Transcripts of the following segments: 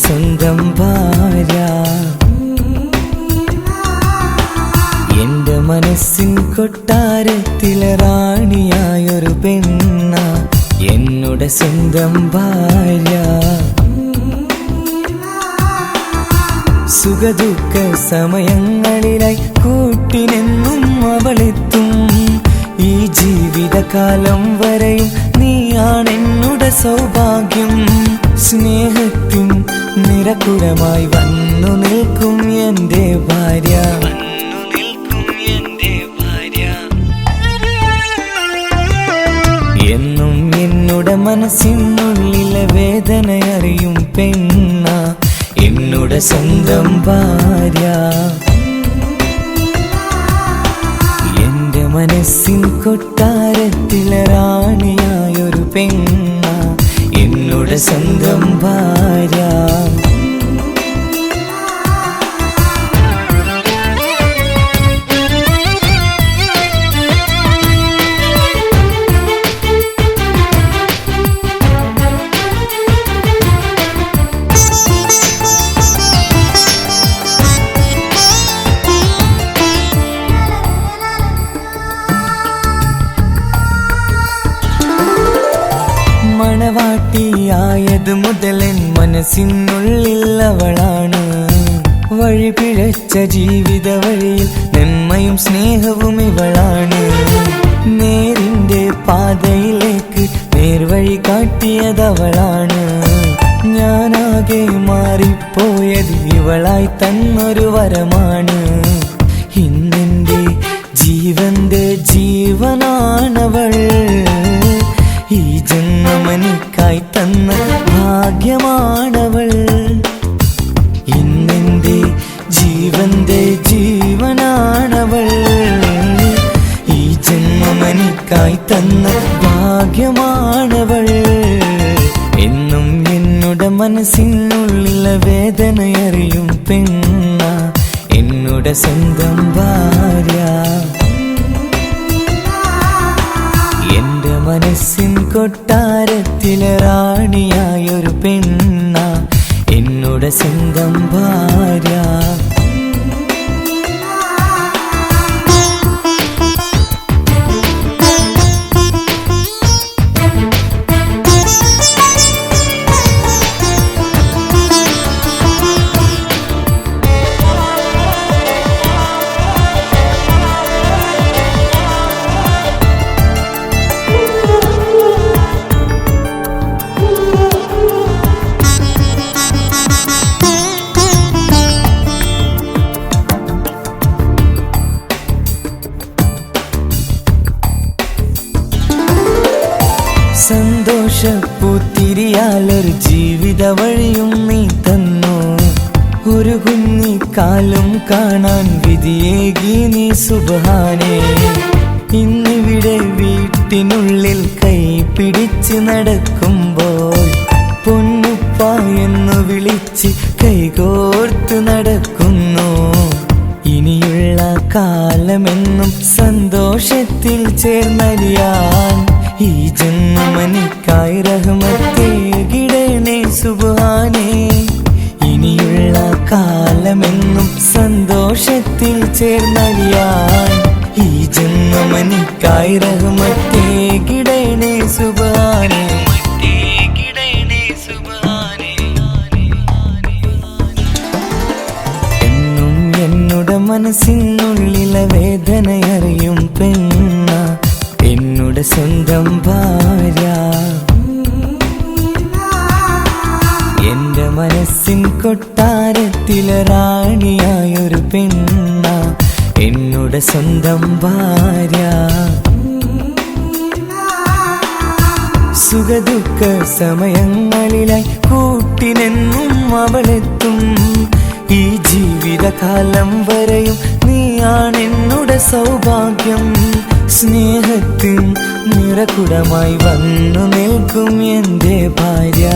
സ്വന്തം ഭാര്യ. എന്റെ മനസ്സിൻ കൊട്ടാരത്തിലെ റാണിയായൊരു പെണ്ണ എന്നുടെ സ്വന്തം ഭാര്യ. സുഖദുഃഖ സമയങ്ങളിലായി കൂട്ടിനെന്നും അവളെത്തും. ഈ ജീവിതകാലം വരെയും നീയാണെന്നുടെ സൗഭാഗ്യം. സ്നേഹത്തിൻ നിരക്കുരമായി വന്നു നിൽക്കും എന്റെ ഭാര്യ. എന്നും എന്നുടെ മനസ്സിനുള്ളിലെ വേദനയറിയും പെണ്ണ എന്നുടെ സ്വന്തം ഭാര്യ. എന്റെ മനസ്സിൻ കൊട്ടാരത്തിലെ റാണിയായൊരു പെണ്ണ എന്നുടെ സ്വന്തം ഭാര്യ മണവാട്ടിയായത് മുതലൻ മനസ്സിനുള്ളിൽ അവളാണ് വഴി പിഴച്ച ജീവിത വഴിയിൽ നന്മയും സ്നേഹവും ഇവളാണ്. നേരിന്റെ പാതയിലേക്ക് നേർവഴി കാട്ടിയതവളാണ്. ഞാനാകെ മാറിപ്പോയത് ഇവളായി തന്നൊരു വരമാണ്. ഇന്നെന്റെ ജീവന്റെ ജീവനാണവൾ. ജന്മമനിക്കായി തന്ന ഭാഗ്യമാണവൾ. ഇന്നെന്റെ ജീവന്റെ ജീവനാണവൾ. ഈ ജന്മമനിക്കായി തന്ന ഭാഗ്യമാണവൾ. എന്നും എന്നുടെ മനസ്സിനുള്ള വേദനയറിയും പെണ്ണ. എന്നുടെ സ്വന്തം ഭാര്യ. മനസ്സിൻ കൊട്ടാരത്തിലെ റാണിയായൊരു പെണ്ണ. എന്നുടെ സ്വന്തം ഭാര്യ. സന്തോഷപ്പൂത്തിരിയാലൊരു ജീവിത വഴിയും നീ തന്നു. ഒരു കുഞ്ഞിക്കാലും കാണാൻ വിധിയേകി നീ സുബാനേ ഇന്നിവിടെ വീട്ടിനുള്ളിൽ കൈ പിടിച്ച് നടക്കുമ്പോൾ പൊന്നുപ്പ എന്ന് വിളിച്ച് കൈകോർത്ത് നടക്കുന്നു. ഇനിയുള്ള കാലമെന്നും സന്തോഷത്തിൽ ചേർന്നലിയാൻ ഈ ജന്മനിക്കായി റഹ്മത്തേകിടണേ സുബാനേ ഇനിയുള്ള കാലമെന്നും സന്തോഷത്തിൽ ചേർന്നറിയാൻ ഈ ജന്മനിക്കായി റഹ്മത്തേകിടണേ സുബാനേ എന്നും മനസ്സിനുള്ളിലെ വേദനയറിയും പെണ്ണ എന്നുടെ സ്വന്തം ഭാര്യ. എന്റെ മനസ്സിൻ കൊട്ടാരത്തിലെ റാണിയായൊരു പെണ്ണ. എന്നുടെ സ്വന്തം ഭാര്യ. സുഖദുഃഖ സമയങ്ങളിലായി കൂട്ടിനെന്നും അവളെത്തും. ഈ ജീവിതകാലം വരെയും നീയാണെന്നുടെ സൗഭാഗ്യം. സ്നേഹത്തിൻ നിറകുടമായി വന്നു നിൽക്കും എന്റെ ഭാര്യ.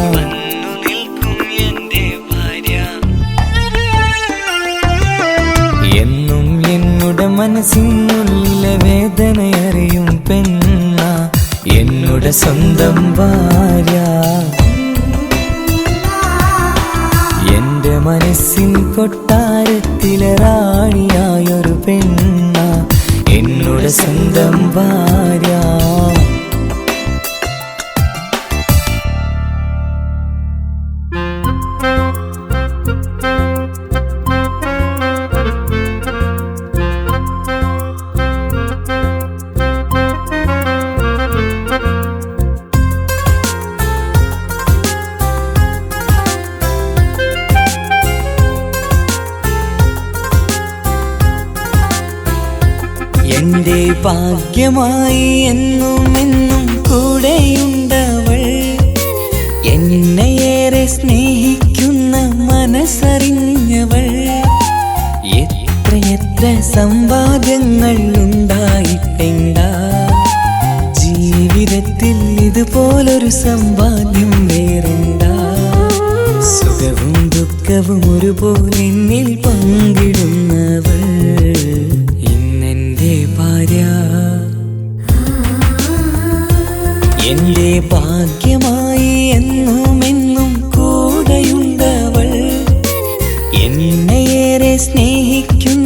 എന്നും എന്നുടെ മനസ്സിനുള്ളിലെ വേദനയറിയും പെണ്ണ എന്നുടെ സ്വന്തം ഭാര്യ. എന്റെ മനസ്സിൻ കൊട്ടാരത്തിലെ റാണിയായൊരു പെണ്ണ എന്നുടെ സ്വന്തം ഭാഗ്യമായി എന്നും എന്നും കൂടെയുണ്ടവൾ. എന്നെയേറെ സ്നേഹിക്കുന്ന മനസ്സറിഞ്ഞവൾ. എത്രയെത്ര സംവാദങ്ങൾ ഉണ്ടായിട്ടെങ്കാ ജീവിതത്തിൽ ഇതുപോലൊരു സമ്പാദ്യം വേറുണ്ട സുഖവും ദുഃഖവും ഒരുപോലെ എന്നിൽ പങ്കിടുന്നവൾ എന്നെയേറെ സ്നേഹിക്കുന്ന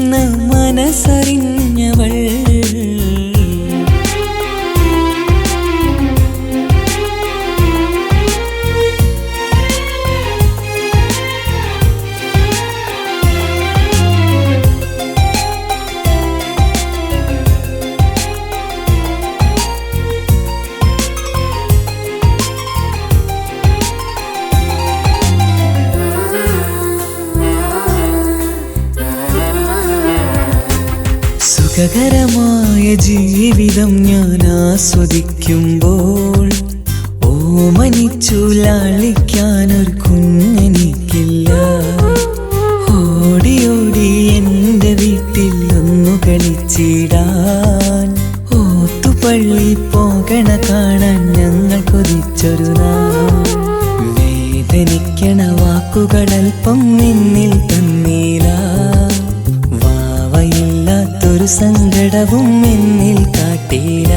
സുഖകരമായ ജീവിതം ഞാൻ ആസ്വദിക്കുമ്പോൾ ഓമനിച്ചു ലാളിക്കാനൊരു കുഞ്ഞെനിക്കില്ല. ഓടി ഓടി എന്റെ വീട്ടിൽ ഒന്നു കളിച്ചിടാൻ ഓത്തുപള്ളി പോകണ കാണാൻ ഞങ്ങൾ കൊതിച്ചൊരു നാൾ. വേദനിക്കണ നിന്നിൽ വാവയില്ലാത്തൊരു സങ്കടവും എന്നിൽ കാട്ടീല.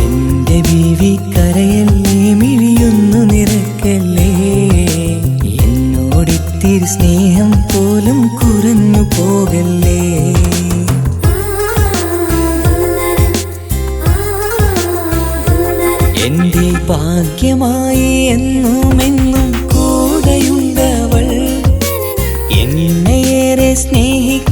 എന്റെ ബീവി കരയല്ലേ മിഴിയൊന്നു നിറക്കല്ലേ എന്നോടിത്തിരി സ്നേഹം പോലും കുറഞ്ഞു പോകല്ലേ. എന്റെ ഭാഗ്യമായി എന്നും എന്നും കൂടെയുണ്ടവൾ. എന്നെയേറെ സ്നേഹിക്കുന്ന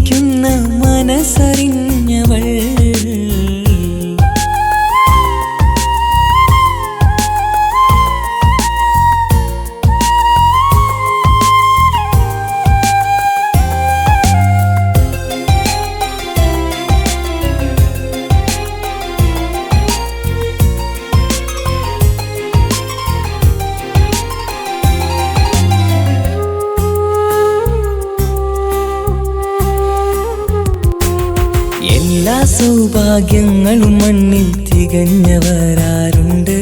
സൗഭാഗ്യങ്ങളും മണ്ണിൽ തികഞ്ഞവരാരുണ്ട്.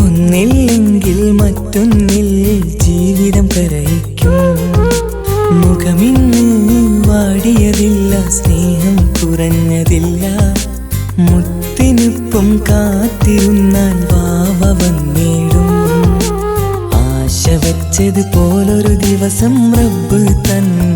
ഒന്നില്ലെങ്കിൽ മറ്റൊന്നിൽ ജീവിതം കരയിക്കും മുഖമിന്ന് വാടിയതില്ല സ്നേഹം കുറഞ്ഞതില്ല. മുത്തിനൊപ്പം കാത്തിരുന്നാൽ വാവ വന്നിടും. ആശ വെച്ചത് പോലൊരു ദിവസം റബ്ബ് തന്നതും